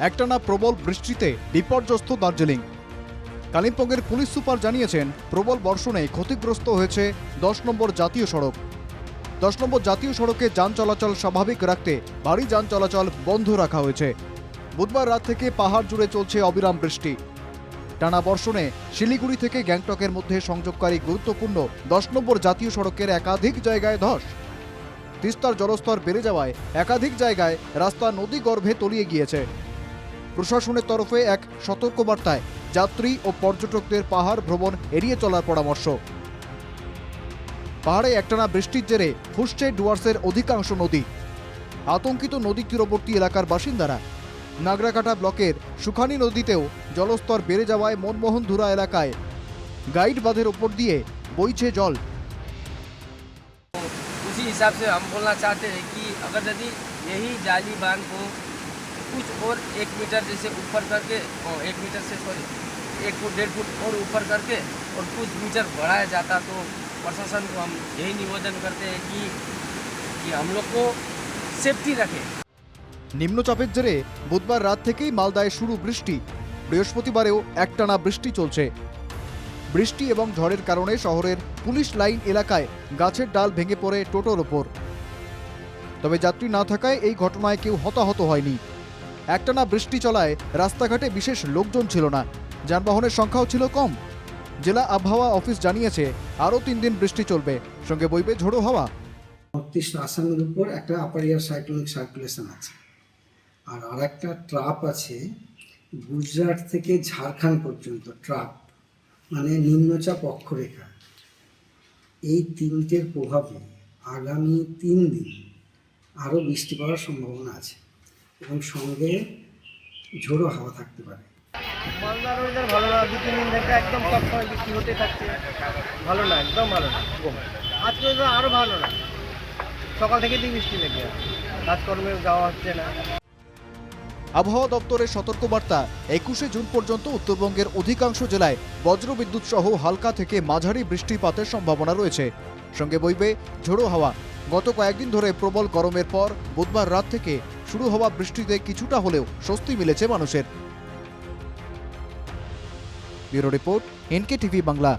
একটানা প্রবল বৃষ্টিতে বিপর্যস্ত দার্জিলিং। কালিম্পংয়ের পুলিশ সুপার জানিয়েছেন, প্রবল বর্ষণে ক্ষতিগ্রস্ত হয়েছে দশ নম্বর জাতীয় সড়ক। দশ নম্বর জাতীয় সড়কে যান চলাচল স্বাভাবিক রাখতে ভারী যান চলাচল বন্ধ রাখা হয়েছে। বুধবার রাত থেকে পাহাড় জুড়ে চলছে অবিরাম বৃষ্টি। টানা বর্ষণে শিলিগুড়ি থেকে গ্যাংটকের মধ্যে সংযোগকারী গুরুত্বপূর্ণ দশ নম্বর জাতীয় সড়কের একাধিক জায়গায় ধস। তিস্তার জলস্তর বেড়ে যাওয়ায় একাধিক জায়গায় রাস্তা নদী গর্ভে তলিয়ে গিয়েছে। প্রশাসনের তরফে এক সতর্কবার্তায় যাত্রী ও পর্যটকদের পাহাড় ভ্রমণ এড়িয়ে চলার পরামর্শ পাহাড়ে একটানা বৃষ্টির জেরে ফুসছে ডুয়ার্সের অধিকাংশ নদী আতঙ্কিত নদী তীরবর্তী এলাকার বাসিন্দারা নাগরাকাটা ব্লকের সুখানি নদীতেও জলস্তর বেড়ে যাওয়ায় মনমোহনধুরা এলাকায় গাইড বাঁধের ওপর দিয়ে বইছে জল उसी हिसाब से हम बोलना चाहते हैं कि अगर यदि यही जाली बांध को कुछ और एक मीटर जैसे ऊपर करके और एक मीटर से सॉरी एक फुट डेढ़ फुट और ऊपर करके और कुछ मीटर बढ़ाया जाता तो प्रशासन को हम यही निवेदन करते हैं कि कि हम लोग को सेफ्टी रखें নিম্নচাপের জেরে বুধবার রাত থেকেই মালদায় শুরু বৃষ্টি বৃহস্পতিবারেও একটানা বৃষ্টি চলছে বৃষ্টি এবং ঝড়ের কারণে শহরের পুলিশ লাইন এলাকায় গাছের ডাল ভেঙে পড়ে টোটোর ওপর তবে যাত্রী না থাকায় এই ঘটনায় কেউ হতাহত হয়নি একটানা বৃষ্টি চলায় রাস্তাঘাটে বিশেষ লোকজন ছিল না। যানবাহনের সংখ্যাও ছিল কম। জেলা আবহাওয়া অফিস জানিয়েছে, আরও তিন দিন বৃষ্টি চলবে। সঙ্গে বইবে ঝোড়ো হাওয়া। ইস্ট আসামের উপর একটা আপার ইয়ার সাইক্লোনিক সার্কুলেশন আছে। আর আরেকটা ট্রাপ আছে গুজরাট থেকে ঝাড়খণ্ড পর্যন্ত ট্রাপ মানে নিম্নচাপ অক্ষরেখা। এই তিনটের প্রভাবে আগামী তিন দিন আরও বৃষ্টি পড়ার সম্ভাবনা আছে। এবং সঙ্গে ঝোড়ো হাওয়া থাকতে পারে। মালদার ওয়েদার ভালো না দু তিন দিন থেকে একদম সবসময় বৃষ্টি হতে থাকছে। ভালো না একদম ভালো না। আজকে তো আরও ভালো না। সকাল থেকে দিয়ে বৃষ্টি লেগে আছে। কাজকর্মে যাওয়া হচ্ছে না। আবহাওয়া দপ্তরের সতর্কবার্তা একুশে জুন পর্যন্ত উত্তরবঙ্গের অধিকাংশ জেলায় বজ্রবিদ্যুৎ সহ হালকা থেকে মাঝারি বৃষ্টিপাতের সম্ভাবনা রয়েছে। সঙ্গে বইবে ঝোড়ো হাওয়া। গত কয়েকদিন ধরে প্রবল গরমের পর বুধবার রাত থেকে শুরু হওয়া বৃষ্টিতে কিছুটা হলেও স্বস্তি মিলেছে মানুষের। Bureau report NK TV Bangla.